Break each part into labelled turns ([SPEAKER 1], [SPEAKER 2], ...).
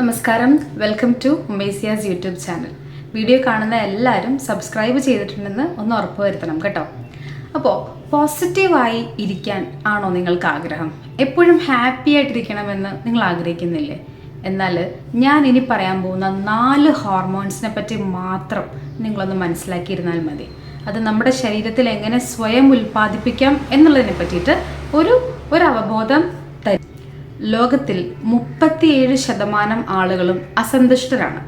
[SPEAKER 1] നമസ്കാരം. Welcome to ഉമേസിയാസ് YouTube channel video കാണുന്ന എല്ലാവരും സബ്സ്ക്രൈബ് ചെയ്തിട്ടുണ്ടെന്ന് ഒന്ന് ഉറപ്പുവരുത്തണം കേട്ടോ. അപ്പോൾ പോസിറ്റീവായി ഇരിക്കാൻ ആണോ നിങ്ങൾക്ക് ആഗ്രഹം? എപ്പോഴും ഹാപ്പി ആയിട്ടിരിക്കണമെന്ന് നിങ്ങൾ ആഗ്രഹിക്കുന്നില്ലേ? എന്നാൽ ഞാൻ ഇനി പറയാൻ പോകുന്ന നാല് ഹോർമോൺസിനെ പറ്റി മാത്രം നിങ്ങളൊന്ന് മനസ്സിലാക്കിയിരുന്നാൽ മതി. അത് നമ്മുടെ ശരീരത്തിൽ എങ്ങനെ സ്വയം ഉൽപ്പാദിപ്പിക്കാം എന്നുള്ളതിനെ പറ്റിയിട്ട് ഒരു ഒരു അവബോധം ലോകത്തിൽ മുപ്പത്തിയേഴ് ശതമാനം ആളുകളും അസന്തുഷ്ടരാണ്.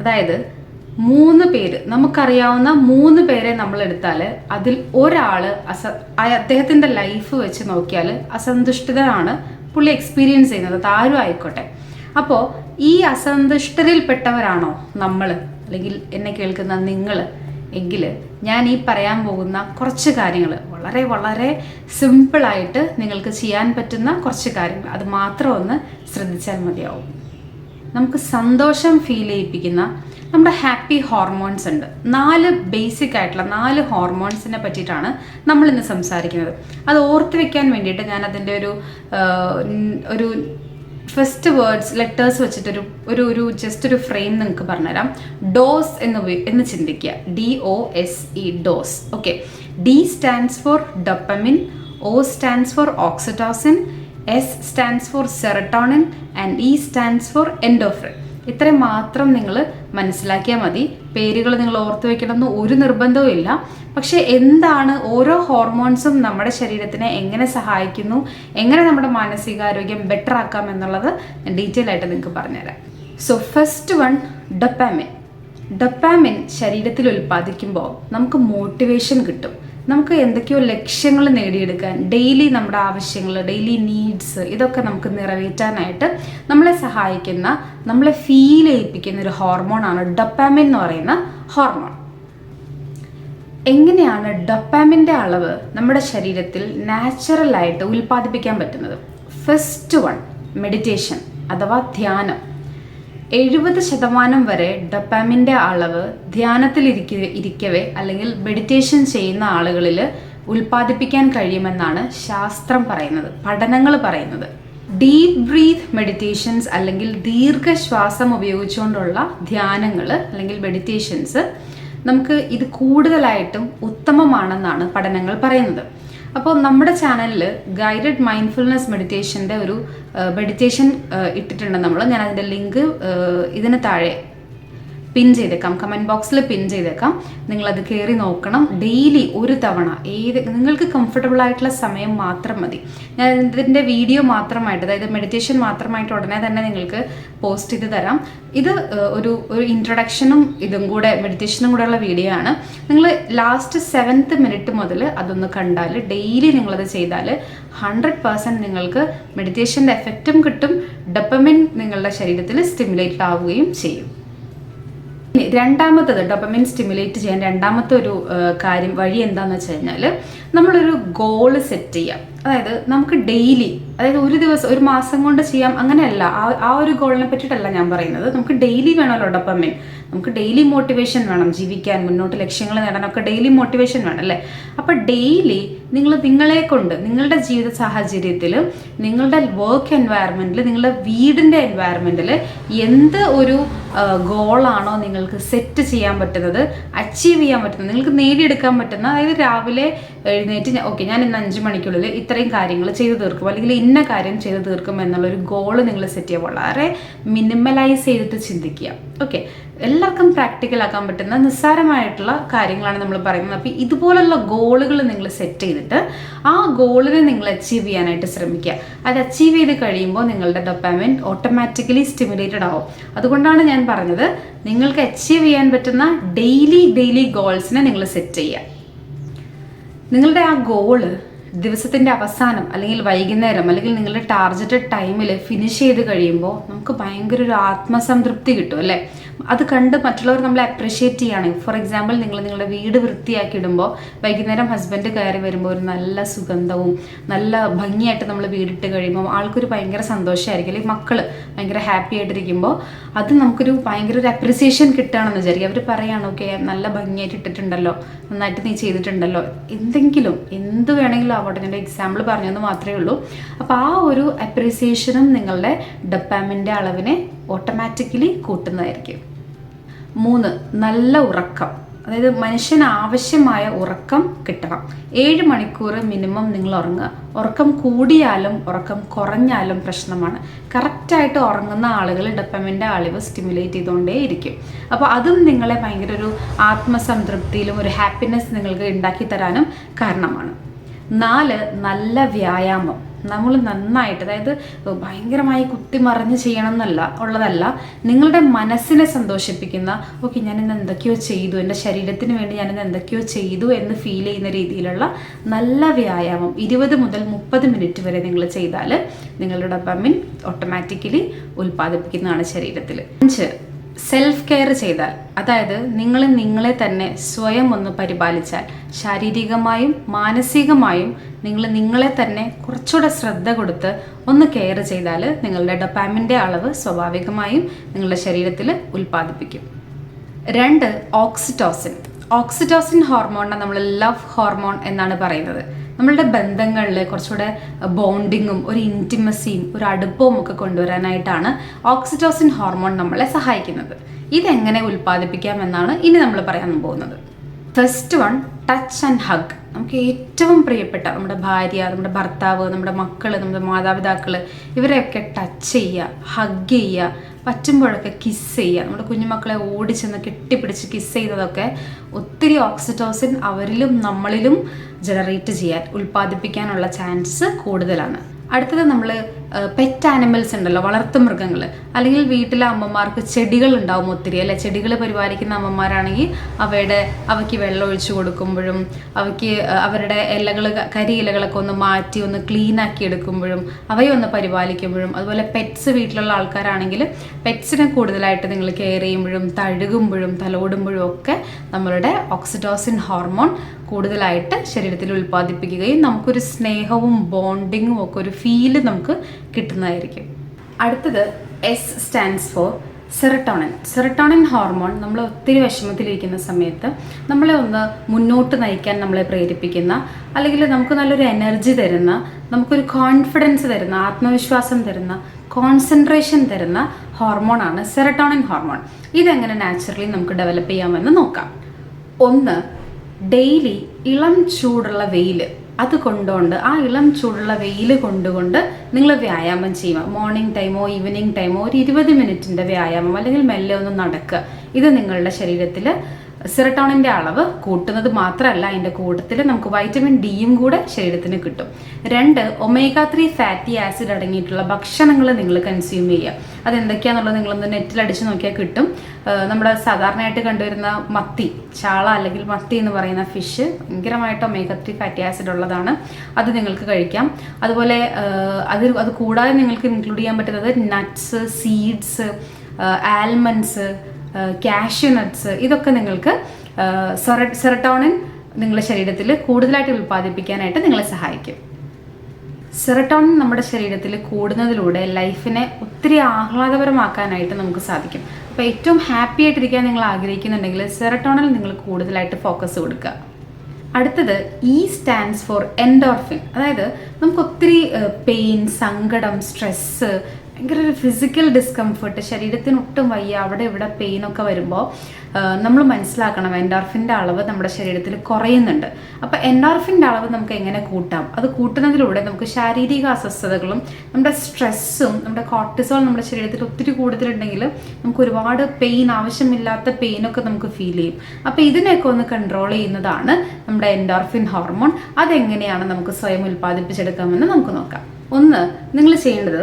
[SPEAKER 1] അതായത് മൂന്ന് പേര് നമുക്കറിയാവുന്ന മൂന്ന് പേരെ നമ്മൾ എടുത്താൽ അതിൽ ഒരാൾ അസ അദ്ദേഹത്തിന്റെ ലൈഫ് വെച്ച് നോക്കിയാൽ അസന്തുഷ്ടരാണ്. പുള്ളി എക്സ്പീരിയൻസ് ചെയ്യുന്നത് താരും ആയിക്കോട്ടെ. അപ്പോൾ ഈ അസന്തുഷ്ടരിൽപ്പെട്ടവരാണോ നമ്മൾ അല്ലെങ്കിൽ എന്നെ കേൾക്കുന്ന നിങ്ങൾ എങ്കിൽ ഞാൻ ഈ പറയാൻ പോകുന്ന കുറച്ച് കാര്യങ്ങൾ വളരെ വളരെ സിമ്പിളായിട്ട് നിങ്ങൾക്ക് ചെയ്യാൻ പറ്റുന്ന കുറച്ച് കാര്യങ്ങൾ അത് മാത്രം ഒന്ന് ശ്രദ്ധിച്ചാൽ മതിയാവും. നമുക്ക് സന്തോഷം ഫീൽ ചെയ്യിപ്പിക്കുന്ന നമ്മുടെ ഹാപ്പി ഹോർമോൺസ് ഉണ്ട്. നാല് ബേസിക് ആയിട്ടുള്ള നാല് ഹോർമോൺസിനെ പറ്റിയിട്ടാണ് നമ്മൾ ഇന്ന് സംസാരിക്കുന്നത്. അത് ഓർത്ത് വെക്കാൻ വേണ്ടിയിട്ട് ഞാൻ അതിന്റെ ഒരു ഒരു ഫസ്റ്റ് വേർഡ്സ് ലെറ്റേഴ്സ് വെച്ചിട്ടൊരു ഒരു ഒരു ജസ്റ്റ് ഒരു ഫ്രെയിം നിങ്ങൾക്ക് പറഞ്ഞുതരാം. ഡോസ് എന്ന് എന്ന് ചിന്തിക്കുക. D O S E dose okay D stands for dopamine O stands for oxytocin S stands for serotonin and E stands for endorphin ഇത്രയും മാത്രം നിങ്ങൾ മനസ്സിലാക്കിയാൽ മതി. പേരുകൾ നിങ്ങൾ ഓർത്തു വെക്കണമെന്ന് ഒരു നിർബന്ധവും ഇല്ല. പക്ഷേ എന്താണ് ഓരോ ഹോർമോൺസും നമ്മുടെ ശരീരത്തിനെ എങ്ങനെ സഹായിക്കുന്നു എങ്ങനെ നമ്മുടെ മാനസികാരോഗ്യം ബെറ്റർ ആക്കാം എന്നുള്ളത് ഞാൻ ഡീറ്റെയിൽ ആയിട്ട് നിങ്ങൾക്ക് പറഞ്ഞുതരാം. So first one dopamine dopamine ശരീരത്തിൽ ഉൽപ്പാദിക്കുമ്പോൾ നമുക്ക് മോട്ടിവേഷൻ കിട്ടും. നമുക്ക് എന്തൊക്കെയോ ലക്ഷ്യങ്ങൾ നേടിയെടുക്കാൻ ഡെയിലി നമ്മുടെ ആവശ്യങ്ങൾ ഡെയിലി നീഡ്സ് ഇതൊക്കെ നമുക്ക് നിറവേറ്റാനായിട്ട് നമ്മളെ സഹായിക്കുന്ന നമ്മളെ ഫീൽ ചെയ്യിപ്പിക്കുന്ന ഒരു ഹോർമോണാണ് ഡൊപ്പാമിൻ എന്ന് പറയുന്ന ഹോർമോൺ എങ്ങനെയാണ് ഡൊപ്പാമിന്റെ അളവ് നമ്മുടെ ശരീരത്തിൽ നാച്ചുറലായിട്ട് ഉൽപ്പാദിപ്പിക്കാൻ പറ്റുന്നത്? ഫസ്റ്റ് വൺ മെഡിറ്റേഷൻ അഥവാ ധ്യാനം. എഴുപത് ശതമാനം വരെ ഡൊപ്പാമിന്റെ അളവ് ധ്യാനത്തിൽ ഇരിക്ക ഇരിക്കവേ അല്ലെങ്കിൽ മെഡിറ്റേഷൻ ചെയ്യുന്ന ആളുകളിൽ ഉൽപ്പാദിപ്പിക്കാൻ കഴിയുമെന്നാണ് ശാസ്ത്രം പറയുന്നത് പഠനങ്ങൾ പറയുന്നത്. ഡീപ് ബ്രീത്ത് മെഡിറ്റേഷൻസ് അല്ലെങ്കിൽ ദീർഘശ്വാസം ഉപയോഗിച്ചുകൊണ്ടുള്ള ധ്യാനങ്ങൾ അല്ലെങ്കിൽ മെഡിറ്റേഷൻസ് നമുക്ക് ഇത് കൂടുതലായിട്ടും ഉത്തമമാണെന്നാണ് പഠനങ്ങൾ പറയുന്നത്. അപ്പോൾ നമ്മുടെ ചാനലിൽ ഗൈഡഡ് മൈൻഡ്ഫുൾനെസ് മെഡിറ്റേഷന്റെ ഒരു മെഡിറ്റേഷൻ ഇട്ടിട്ടുണ്ട് നമ്മൾ ഞാൻ അതിന്റെ ലിങ്ക് ഇതിന് താഴെ പിൻ ചെയ്തേക്കാം. കമന്റ് ബോക്സിൽ പിൻ ചെയ്തേക്കാം. നിങ്ങളത് കയറി നോക്കണം. ഡെയിലി ഒരു തവണ ഏത് നിങ്ങൾക്ക് കംഫർട്ടബിൾ ആയിട്ടുള്ള സമയം മാത്രം മതി. ഞാൻ ഇതിന്റെ വീഡിയോ മാത്രമായിട്ട് അതായത് മെഡിറ്റേഷൻ മാത്രമായിട്ട് ഉടനെ തന്നെ നിങ്ങൾക്ക് പോസ്റ്റ് ചെയ്ത് തരാം. ഇത് ഒരു ഒരു ഇൻട്രൊഡക്ഷനും ഇതും കൂടെ മെഡിറ്റേഷനും കൂടെ ഉള്ള വീഡിയോ ആണ്. നിങ്ങൾ ലാസ്റ്റ് സെവൻത്ത് മിനിറ്റ് മുതൽ അതൊന്ന് കണ്ടാൽ ഡെയിലി നിങ്ങളത് ചെയ്താൽ ഹൺഡ്രഡ് പേഴ്സന്റ് നിങ്ങൾക്ക് മെഡിറ്റേഷന്റെ എഫക്റ്റും കിട്ടും. ഡെപ്പമിൻ നിങ്ങളുടെ ശരീരത്തിൽ സ്റ്റിമുലേറ്റ് ആവുകയും ചെയ്യും. രണ്ടാമത്തത് ഡൊപ്പമിൻ സ്റ്റിമുലേറ്റ് ചെയ്യാൻ രണ്ടാമത്തെ ഒരു കാര്യം വഴി എന്താന്ന് വെച്ച് കഴിഞ്ഞാൽ നമ്മളൊരു ഗോൾ സെറ്റ് ചെയ്യാം. അതായത് നമുക്ക് ഡെയിലി അതായത് ഒരു ദിവസം ഒരു മാസം കൊണ്ട് ചെയ്യാം അങ്ങനെയല്ല. ആ ആ ഒരു ഗോളിനെ പറ്റിയിട്ടല്ല ഞാൻ പറയുന്നത്. നമുക്ക് ഡെയിലി വേണമല്ലോ ഡൊപ്പമിൻ നമുക്ക് ഡെയിലി മോട്ടിവേഷൻ വേണം ജീവിക്കാൻ മുന്നോട്ട് ലക്ഷ്യങ്ങൾ നേടാനൊക്കെ ഡെയിലി മോട്ടിവേഷൻ വേണം അല്ലേ? അപ്പോൾ ഡെയിലി നിങ്ങൾ നിങ്ങളെ കൊണ്ട് നിങ്ങളുടെ ജീവിത സാഹചര്യത്തിൽ നിങ്ങളുടെ വർക്ക് എൻവയറമെന്റിൽ നിങ്ങളുടെ വീടിന്റെ എൻവയറമെന്റിൽ എന്ത് ഒരു ഗോളാണോ നിങ്ങൾക്ക് സെറ്റ് ചെയ്യാൻ പറ്റുന്നത് അച്ചീവ് ചെയ്യാൻ പറ്റുന്നത് നിങ്ങൾക്ക് നേടിയെടുക്കാൻ പറ്റുന്ന അതായത് രാവിലെ എഴുന്നേറ്റ് ഓക്കെ ഞാൻ ഇന്ന് അഞ്ച് മണിക്കുള്ളിൽ ഇത്രയും കാര്യങ്ങൾ ചെയ്തു തീർക്കും. അല്ലെങ്കിൽ ഇന്ന കാര്യം ചെയ്തു തീർക്കും എന്നുള്ളൊരു ഗോൾ നിങ്ങൾ സെറ്റ് ചെയ്യുക വളരെ മിനിമലൈസ് ചെയ്തിട്ട് ചിന്തിക്കുക. ഓക്കെ എല്ലാവർക്കും പ്രാക്ടിക്കൽ ആക്കാൻ പറ്റുന്ന നിസ്സാരമായിട്ടുള്ള കാര്യങ്ങളാണ് നമ്മൾ പറയുന്നത്. അപ്പോൾ ഇതുപോലുള്ള ഗോളുകൾ നിങ്ങൾ സെറ്റ് ചെയ്തിട്ട് ആ ഗോളിനെ നിങ്ങൾ അച്ചീവ് ചെയ്യാനായിട്ട് ശ്രമിക്കുക. അത് അച്ചീവ് ചെയ്ത് കഴിയുമ്പോൾ നിങ്ങളുടെ ഡൊപ്പാമിൻ ഓട്ടോമാറ്റിക്കലി സ്റ്റിമുലേറ്റഡ് ആവും. അതുകൊണ്ടാണ് ഞാൻ പറഞ്ഞത് നിങ്ങൾക്ക് അച്ചീവ് ചെയ്യാൻ പറ്റുന്ന ഡെയിലി ഡെയിലി ഗോൾസിനെ നിങ്ങൾ സെറ്റ് ചെയ്യുക. നിങ്ങളുടെ ആ ഗോൾ ദിവസത്തിന്റെ അവസാനം അല്ലെങ്കിൽ വൈകുന്നേരം അല്ലെങ്കിൽ നിങ്ങളുടെ ടാർഗറ്റഡ് ടൈമിൽ ഫിനിഷ് ചെയ്ത് കഴിയുമ്പോൾ നമുക്ക് ഭയങ്കര ഒരു ആത്മസംതൃപ്തി കിട്ടും അല്ലേ? അത് കണ്ട് മറ്റുള്ളവർ നമ്മളെ അപ്രിഷിയേറ്റ് ചെയ്യുകയാണെങ്കിൽ ഫോർ എക്സാമ്പിൾ നിങ്ങൾ നിങ്ങളുടെ വീട് വൃത്തിയാക്കി ഇടുമ്പോൾ വൈകുന്നേരം ഹസ്ബൻഡ് കയറി വരുമ്പോൾ ഒരു നല്ല സുഗന്ധവും നല്ല ഭംഗിയായിട്ട് നമ്മൾ വീടിട്ട് കഴിയുമ്പോൾ ആൾക്കൊരു ഭയങ്കര സന്തോഷമായിരിക്കും അല്ലെങ്കിൽ മക്കൾ ഭയങ്കര ഹാപ്പി ആയിട്ടിരിക്കുമ്പോൾ അത് നമുക്കൊരു ഭയങ്കര ഒരു അപ്രിസിയേഷൻ കിട്ടുകയാണെന്ന് വിചാരിക്കും. അവർ പറയാണ് ഓക്കെ നല്ല ഭംഗിയായിട്ട് ഇട്ടിട്ടുണ്ടല്ലോ. നന്നായിട്ട് നീ ചെയ്തിട്ടുണ്ടല്ലോ. എന്തെങ്കിലും എന്ത് വേണമെങ്കിലും ആവട്ടെ ഞാൻ എക്സാമ്പിൾ പറഞ്ഞതെന്ന് മാത്രമേ ഉള്ളൂ. അപ്പോൾ ആ ഒരു അപ്രിസിയേഷനും നിങ്ങളുടെ ഡപ്പാമിന്റെ അളവിനെ ഓട്ടോമാറ്റിക്കലി കൂട്ടുന്നതായിരിക്കും. മൂന്ന് നല്ല ഉറക്കം. അതായത് മനുഷ്യന് ആവശ്യമായ ഉറക്കം കിട്ടണം. ഏഴ് മണിക്കൂർ മിനിമം നിങ്ങൾ ഉറങ്ങുക. ഉറക്കം കൂടിയാലും ഉറക്കം കുറഞ്ഞാലും പ്രശ്നമാണ്. കറക്റ്റായിട്ട് ഉറങ്ങുന്ന ആളുകൾ ഡപ്പമിന്റെ അളിവ് സ്റ്റിമുലേറ്റ് ചെയ്തുകൊണ്ടേ ഇരിക്കും. അപ്പോൾ അതും നിങ്ങളെ ഭയങ്കര ഒരു ആത്മസംതൃപ്തിയിലും ഒരു ഹാപ്പിനെസ് നിങ്ങൾക്ക് ഉണ്ടാക്കി തരാനും കാരണമാണ്. നാല് നല്ല വ്യായാമം. നമ്മൾ നന്നായിട്ട് അതായത് ഭയങ്കരമായി കുത്തിമറിഞ്ഞ് ചെയ്യണം എന്നല്ല ഉള്ളതല്ല. നിങ്ങളുടെ മനസ്സിനെ സന്തോഷിപ്പിക്കുന്ന ഓക്കെ ഞാനിന്ന് എന്തൊക്കെയോ ചെയ്തു എന്റെ ശരീരത്തിന് വേണ്ടി ഞാനിന്ന് എന്തൊക്കെയോ ചെയ്തു എന്ന് ഫീൽ ചെയ്യുന്ന രീതിയിലുള്ള നല്ല വ്യായാമം. ഇരുപത് മുതൽ മുപ്പത് മിനിറ്റ് വരെ നിങ്ങൾ ചെയ്താൽ നിങ്ങളുടെ ഡൊപ്പാമിൻ ഓട്ടോമാറ്റിക്കലി ഉൽപ്പാദിപ്പിക്കുന്നതാണ് ശരീരത്തിൽ അഞ്ച് സെൽഫ് കെയർ ചെയ്താൽ അതായത് നിങ്ങൾ നിങ്ങളെ തന്നെ സ്വയം ഒന്ന് പരിപാലിച്ചാൽ ശാരീരികമായും മാനസികമായും നിങ്ങൾ നിങ്ങളെ തന്നെ കുറച്ചുകൂടെ ശ്രദ്ധ കൊടുത്ത് ഒന്ന് കെയർ ചെയ്താൽ നിങ്ങളുടെ ഡൊപ്പാമിന്റെ അളവ് സ്വാഭാവികമായും നിങ്ങളുടെ ശരീരത്തിൽ ഉൽപ്പാദിപ്പിക്കും. രണ്ട് ഓക്സിറ്റോസിൻ ഓക്സിറ്റോസിൻ ഹോർമോണിനെ നമ്മൾ ലവ് ഹോർമോൺ എന്നാണ് പറയുന്നത്. നമ്മളുടെ ബന്ധങ്ങളിൽ കുറച്ചുകൂടെ ബോണ്ടിങ്ങും ഒരു ഇന്റിമസിയും ഒരു അടുപ്പവും ഒക്കെ കൊണ്ടുവരാനായിട്ടാണ് ഓക്സിറ്റോസിൻ ഹോർമോൺ നമ്മളെ സഹായിക്കുന്നത്. ഇതെങ്ങനെ ഉൽപ്പാദിപ്പിക്കാം എന്നാണ് ഇനി നമ്മൾ പറയാൻ പോകുന്നത്. First one touch and hug നമുക്ക് ഏറ്റവും പ്രിയപ്പെട്ട നമ്മുടെ ഭാര്യ നമ്മുടെ ഭർത്താവ് നമ്മുടെ മക്കൾ നമ്മുടെ മാതാപിതാക്കൾ ഇവരെയൊക്കെ ടച്ച് ചെയ്യുക ഹഗ് ചെയ്യുക പറ്റുമ്പോഴൊക്കെ കിസ് ചെയ്യുക. നമ്മുടെ കുഞ്ഞുമക്കളെ ഓടിച്ചെന്ന് കെട്ടിപ്പിടിച്ച് കിസ് ചെയ്യുന്നതൊക്കെ ഒത്തിരി ഓക്സിറ്റോസിൻ അവരിലും നമ്മളിലും ജനറേറ്റ് ചെയ്യാൻ ഉൽപ്പാദിപ്പിക്കാനുള്ള ചാൻസ് കൂടുതലാണ്. അടുത്തത് നമ്മൾ പെറ്റ് ആനിമൽസ് ഉണ്ടല്ലോ വളർത്തു മൃഗങ്ങൾ അല്ലെങ്കിൽ വീട്ടിലെ അമ്മമാർക്ക് ചെടികൾ ഉണ്ടാവും ഒത്തിരി അല്ലെ? ചെടികൾ പരിപാലിക്കുന്ന അമ്മമാരാണെങ്കിൽ അവയുടെ അവയ്ക്ക് വെള്ളം ഒഴിച്ചു കൊടുക്കുമ്പോഴും അവയ്ക്ക് അവരുടെ ഇലകൾ കരി ഇലകളൊക്കെ ഒന്ന് മാറ്റി ഒന്ന് ക്ലീൻ ആക്കി എടുക്കുമ്പോഴും അവയെ ഒന്ന് പരിപാലിക്കുമ്പോഴും അതുപോലെ പെറ്റ്സ് വീട്ടിലുള്ള ആൾക്കാരാണെങ്കിൽ പെറ്റ്സിനെ കൂടുതലായിട്ട് നിങ്ങൾ കെയർ ചെയ്യുമ്പോഴും തഴുകുമ്പോഴും തലോടുമ്പോഴും ഒക്കെ നമ്മളുടെ ഓക്സിഡോസിൻ ഹോർമോൺ കൂടുതലായിട്ട് ശരീരത്തിൽ ഉൽപ്പാദിപ്പിക്കുകയും നമുക്കൊരു സ്നേഹവും ബോണ്ടിങ്ങും ഒക്കെ ഒരു ഫീൽ നമുക്ക് കിട്ടുന്നതായിരിക്കും. അടുത്തത് S stands for serotonin serotonin hormone നമ്മൾ ഒത്തിരി വിഷമത്തിലിരിക്കുന്ന സമയത്ത് നമ്മളെ ഒന്ന് മുന്നോട്ട് നയിക്കാൻ നമ്മളെ പ്രേരിപ്പിക്കുന്ന അല്ലെങ്കിൽ നമുക്ക് നല്ലൊരു എനർജി തരുന്ന നമുക്കൊരു കോൺഫിഡൻസ് തരുന്ന ആത്മവിശ്വാസം തരുന്ന കോൺസെൻട്രേഷൻ തരുന്ന ഹോർമോണാണ് സെറട്ടോണിൻ ഹോർമോൺ ഇതെങ്ങനെ നാച്ചുറലി നമുക്ക് ഡെവലപ്പ് ചെയ്യാമെന്ന് നോക്കാം. ഒന്ന് ഡെയിലി ഇളം ചൂടുള്ള വെയിൽ അത് കൊണ്ടുകൊണ്ട് ആ ഇളം ചൂടുള്ള വെയിൽ കൊണ്ടുകൊണ്ട് നിങ്ങൾ വ്യായാമം ചെയ്യുക. മോർണിംഗ് ടൈമോ ഈവനിങ് ടൈമോ ഒരു ഇരുപത് മിനിറ്റിന്റെ വ്യായാമം അല്ലെങ്കിൽ മെല്ലെ ഒന്ന് നടക്കുക. ഇത് നിങ്ങളുടെ ശരീരത്തിൽ സിറട്ടോണിന്റെ അളവ് കൂട്ടുന്നത് മാത്രമല്ല അതിന്റെ കൂട്ടത്തിൽ നമുക്ക് വൈറ്റമിൻ ഡിയും കൂടെ ശരീരത്തിന് കിട്ടും. രണ്ട് ഒമേഗ ത്രീ ഫാറ്റി ആസിഡ് അടങ്ങിയിട്ടുള്ള ഭക്ഷണങ്ങൾ നിങ്ങൾ കൺസ്യൂം ചെയ്യുക. അതെന്തൊക്കെയാണെന്നുള്ളത് നിങ്ങളൊന്ന് നെറ്റിൽ അടിച്ച് നോക്കിയാൽ കിട്ടും. നമ്മുടെ സാധാരണയായിട്ട് കണ്ടുവരുന്ന മത്തി ചാള അല്ലെങ്കിൽ മത്തി എന്ന് പറയുന്ന ഫിഷ് ഭയങ്കരമായിട്ട് ഒമേഗ ത്രീ ഫാറ്റി ആസിഡ് ഉള്ളതാണ്. അത് നിങ്ങൾക്ക് കഴിക്കാം. അതുപോലെ അത് അത് കൂടാതെ നിങ്ങൾക്ക് ഇൻക്ലൂഡ് ചെയ്യാൻ പറ്റുന്നത് nuts seeds almonds cashew nuts ഇതൊക്കെ നിങ്ങൾക്ക് സെറട്ടോണിൻ നിങ്ങളുടെ ശരീരത്തിൽ കൂടുതലായിട്ട് ഉൽപ്പാദിപ്പിക്കാനായിട്ട് നിങ്ങളെ സഹായിക്കും. സെറട്ടോണിൻ നമ്മുടെ ശരീരത്തിൽ കൂടുന്നതിലൂടെ ലൈഫിനെ ഒത്തിരി ആഹ്ലാദപരമാക്കാനായിട്ട് നമുക്ക് സാധിക്കും. അപ്പോൾ ഏറ്റവും ഹാപ്പി ആയിട്ടിരിക്കാൻ നിങ്ങൾ ആഗ്രഹിക്കുന്നുണ്ടെങ്കിൽ സെറട്ടോണിൽ നിങ്ങൾ കൂടുതലായിട്ട് ഫോക്കസ് കൊടുക്കുക. അടുത്തത് ഇ സ്റ്റാൻഡ്സ് ഫോർ എൻഡോർഫിൻ അതായത് നമുക്ക് ഒത്തിരി പെയിൻ സങ്കടം സ്ട്രെസ്സ് ഭയങ്കര ഒരു ഫിസിക്കൽ ഡിസ്കംഫർട്ട് ശരീരത്തിന് ഒട്ടും വയ്യ. അവിടെ ഇവിടെ പെയിനൊക്കെ വരുമ്പോൾ നമ്മൾ മനസ്സിലാക്കണം എൻഡോർഫിന്റെ അളവ് നമ്മുടെ ശരീരത്തിൽ കുറയുന്നുണ്ട്. അപ്പോൾ എൻഡോർഫിന്റെ അളവ് നമുക്ക് എങ്ങനെ കൂട്ടാം? അത് കൂട്ടുന്നതിലൂടെ നമുക്ക് ശാരീരിക അസ്വസ്ഥതകളും നമ്മുടെ സ്ട്രെസ്സും നമ്മുടെ കോർട്ടിസോൾ നമ്മുടെ ശരീരത്തിൽ ഒത്തിരി കൂടുതലുണ്ടെങ്കിൽ നമുക്ക് ഒരുപാട് പെയിൻ ആവശ്യമില്ലാത്ത പെയിനൊക്കെ നമുക്ക് ഫീൽ ചെയ്യും. അപ്പോൾ ഇതിനെയൊക്കെ ഒന്ന് കൺട്രോൾ ചെയ്യുന്നതാണ് നമ്മുടെ എൻഡോർഫിൻ ഹോർമോൺ അതെങ്ങനെയാണ് നമുക്ക് സ്വയം ഉൽപ്പാദിപ്പിച്ചെടുക്കാമെന്ന് നമുക്ക് നോക്കാം. ഒന്ന് നിങ്ങൾ ചെയ്യേണ്ടത്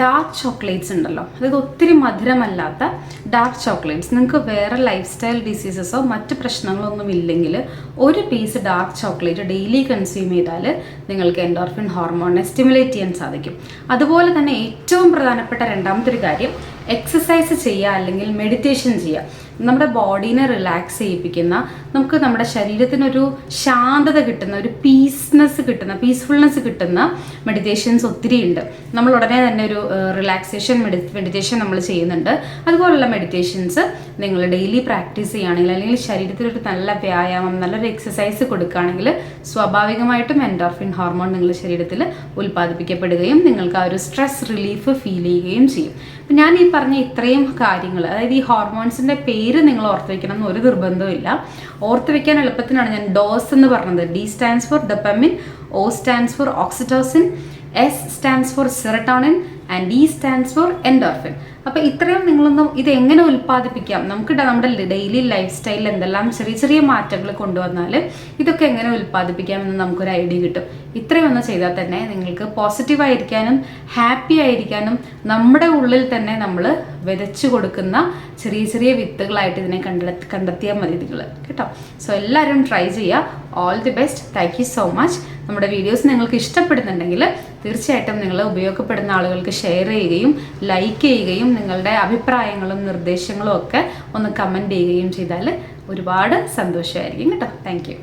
[SPEAKER 1] ഡാർക്ക് ചോക്ലേറ്റ്സ് ഉണ്ടല്ലോ. അതായത് ഒത്തിരി മധുരമല്ലാത്ത ഡാർക്ക് ചോക്ലേറ്റ്സ് നിങ്ങൾക്ക് വേറെ ലൈഫ് സ്റ്റൈൽ ഡിസീസസോ മറ്റ് പ്രശ്നങ്ങളൊന്നും ഇല്ലെങ്കിൽ ഒരു piece dark chocolate daily consume ചെയ്താൽ നിങ്ങൾക്ക് എൻഡോർഫിൻ ഹോർമോണിനെ സ്റ്റിമുലേറ്റ് ചെയ്യാൻ സാധിക്കും. അതുപോലെ തന്നെ ഏറ്റവും പ്രധാനപ്പെട്ട രണ്ടാമത്തെ ഒരു കാര്യം എക്സസൈസ് ചെയ്യുക അല്ലെങ്കിൽ മെഡിറ്റേഷൻ ചെയ്യുക. നമ്മുടെ ബോഡീനെ റിലാക്സ് ചെയ്യിപ്പിക്കുന്ന നമുക്ക് നമ്മുടെ ശരീരത്തിനൊരു ശാന്തത കിട്ടുന്ന ഒരു പീസ്നെസ് കിട്ടുന്ന പീസ്ഫുൾനെസ് കിട്ടുന്ന മെഡിറ്റേഷൻസ് ഒത്തിരി ഉണ്ട്. നമ്മൾ ഉടനെ തന്നെ ഒരു റിലാക്സേഷൻ മെഡിറ്റേഷൻ നമ്മൾ ചെയ്യുന്നുണ്ട്. അതുപോലുള്ള മെഡിറ്റേഷൻസ് നിങ്ങൾ ഡെയിലി പ്രാക്ടീസ് ചെയ്യുകയാണെങ്കിൽ അല്ലെങ്കിൽ ശരീരത്തിനൊരു നല്ല വ്യായാമം നല്ലൊരു എക്സസൈസ് കൊടുക്കുകയാണെങ്കിൽ സ്വാഭാവികമായിട്ടും എൻഡോർഫിൻ ഹോർമോൺ നിങ്ങളുടെ ശരീരത്തിൽ ഉൽപ്പാദിപ്പിക്കപ്പെടുകയും നിങ്ങൾക്ക് ആ ഒരു സ്ട്രെസ് റിലീഫ് ഫീൽ ചെയ്യുകയും ചെയ്യും. ഞാൻ ഈ പറഞ്ഞ ഇത്രയും കാര്യങ്ങൾ അതായത് ഈ ഹോർമോൺസിന്റെ പേര് നിങ്ങൾ ഓർത്ത് വെക്കണം എന്ന് ഒരു നിർബന്ധവും ഇല്ല. ഓർത്ത് വെക്കാൻ എളുപ്പത്തിനാണ് ഞാൻ ഡോസ് എന്ന് പറഞ്ഞത്. D stands for dopamine O stands for oxytocin S stands for serotonin and D stands for endorphin. അപ്പോൾ ഇത്രയും നിങ്ങളൊന്നും ഇത് എങ്ങനെ ഉൽപ്പാദിപ്പിക്കാം? നമുക്ക് നമ്മുടെ ഡെയിലി ലൈഫ് സ്റ്റൈലിൽ എന്തെല്ലാം ചെറിയ ചെറിയ മാറ്റങ്ങൾ കൊണ്ടുവന്നാൽ ഇതൊക്കെ എങ്ങനെ ഉൽപ്പാദിപ്പിക്കാമെന്ന് നമുക്കൊരു ഐഡിയ കിട്ടും. ഇത്രയും ഒന്ന് ചെയ്താൽ തന്നെ നിങ്ങൾക്ക് പോസിറ്റീവ് ആയിരിക്കാനും ഹാപ്പി ആയിരിക്കാനും നമ്മുടെ ഉള്ളിൽ തന്നെ നമ്മൾ വിതച്ചു കൊടുക്കുന്ന ചെറിയ ചെറിയ വിത്തുകളായിട്ട് ഇതിനെ കണ്ടെത്തി കണ്ടെത്തിയാൽ മതി നിങ്ങൾ കേട്ടോ? സോ എല്ലാവരും ട്രൈ ചെയ്യുക. All the best thank you so much നമ്മുടെ വീഡിയോസ് നിങ്ങൾക്ക് ഇഷ്ടപ്പെടുന്നുണ്ടെങ്കിൽ തീർച്ചയായിട്ടും നിങ്ങൾ ഉപയോഗപ്പെടുന്ന ആളുകൾക്ക് ഷെയർ ചെയ്യുകയും ലൈക്ക് ചെയ്യുകയും നിങ്ങളുടെ അഭിപ്രായങ്ങളും നിർദ്ദേശങ്ങളും ഒക്കെ ഒന്ന് കമന്റ് ചെയ്യുകയും ചെയ്താൽ ഒരുപാട് സന്തോഷമായിരിക്കും കേട്ടോ. താങ്ക്